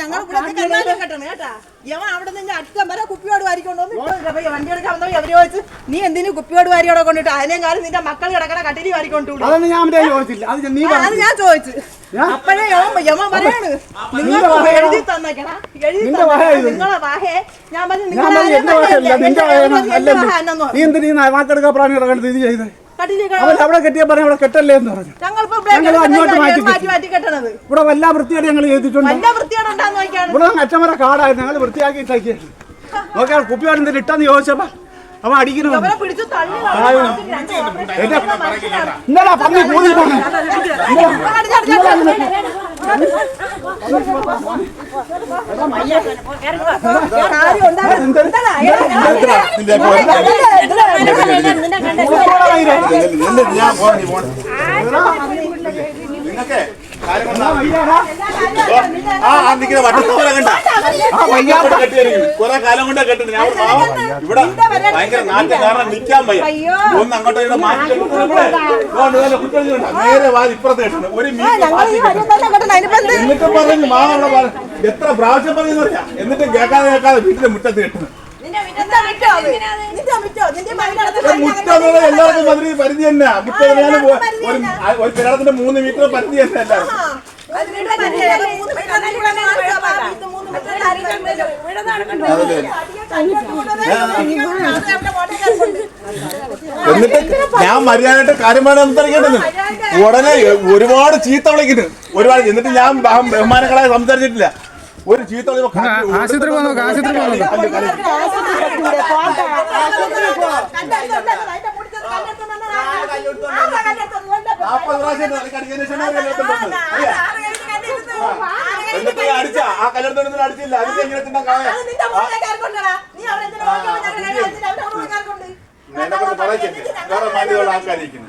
ഞങ്ങൾ ഇവിടെ കണ്ണാലും കെട്ടണം കേട്ടാ. യവൻ അവിടെ നിന്ന് അറ്റം വരെ കുപ്പിയോട് വാരിക്കൊണ്ട് വണ്ടി എടുക്കാൻ വന്നോ അവർ ചോദിച്ചു നീ എന്തിനു കുപ്പിയോട് വാരിയോടെ കൊണ്ടിട്ട്? അതിനേം കാലം നിന്റെ മക്കൾ കിടക്കണ കട്ടിരി വാരിക്കൊണ്ടു അത് ഞാൻ ചോദിച്ചു? അപ്പോഴേ യമൻ പറയാണ് നിങ്ങൾ എഴുതി തന്നേക്കണ എഴുതി. നിങ്ങളെ വാഹേ ഞാൻ പറഞ്ഞു നിങ്ങളെ നീ എന്തിനാ പ്രാണി ഇറങ്ങണത് ഇത് ചെയ്ത്. അവൻ അവിടെ കെട്ടിയ പറഞ്ഞു അവിടെ കെട്ടല്ലേ എന്ന് പറഞ്ഞു. ഞങ്ങൾ അങ്ങോട്ട് മാറ്റി മാറ്റി മാറ്റി കെട്ടണത്. ഇവിടെ വല്ല വൃത്തിയോടെ ഞങ്ങൾ ചെയ്തിട്ടുണ്ട്. വല്ല വൃത്തിയോടെ ഉണ്ടാന്ന് നോക്കിയാണ്. ഇവിടെ അച്ചമര കാടായിരുന്നു ഞങ്ങൾ വൃത്തിയാക്കി ഇട്ടാക്കിയത് നോക്കിയാൽ കുപ്പിയോട് എന്തെങ്കിലും ഇട്ടെന്ന് ചോദിച്ചപ്പോ അവൻ അടിക്കുന്നു. ഇന്നലെ പന്നി കൂടി പോണേ. പോണി നിങ്ങക്ക് ആ വട്ടത്തോല കണ്ട. കുറെ കാലം കൊണ്ടേ കെട്ടുന്നത് ഞാൻ ഇവിടെ ഭയങ്കര നാറ്റം കാരണം നിൽക്കാൻ വയ്യ. ഒന്ന് അങ്ങോട്ട് ഇവിടെ മാറ്റി നേരെ വാതി ഇപ്പുറത്ത് ഒരു എന്നിട്ട് പറഞ്ഞു അവിടെ എത്ര പ്രാവശ്യം പറയുന്ന അറിയാം. എന്നിട്ട് കേൾക്കാതെ കേൾക്കാതെ വീട്ടിലെ മുറ്റത്ത് കെട്ടുന്നത് പറഞ്ഞാൽ എല്ലാവർക്കും മതി പരിധി തന്നെ. എന്ന് ഒരു ഒരു കേരളത്തിന്റെ മൂന്ന് മീറ്റർ പരിധി തന്നെ എല്ലാവർക്കും. എന്നിട്ട് ഞാൻ മര്യാദയായിട്ട് കാര്യമാണ് സംസാരിക്കേണ്ടത് ഉടനെ ഒരുപാട് ചീത്ത വിളിക്കുന്നു ഒരുപാട് എന്നിട്ട് ഞാൻ ബഹ- ബഹുമാനങ്ങളായി സംസാരിച്ചിട്ടില്ല. ഒരു ചീത്ത ആശുപത്രി പോകാൻ നോക്ക് ആശുപത്രി പോകാൻ അടിച്ച. ആ കല്ലെടുത്തോണ്ട് അടിച്ചില്ല. അതിന്റെ എങ്ങനെ തിന്നാൻ കായ എന്നെ കൊണ്ട് പറയിച്ചിട്ട് വേറെ മാന്യതയുള്ള ആൾക്കാരിക്കുന്നു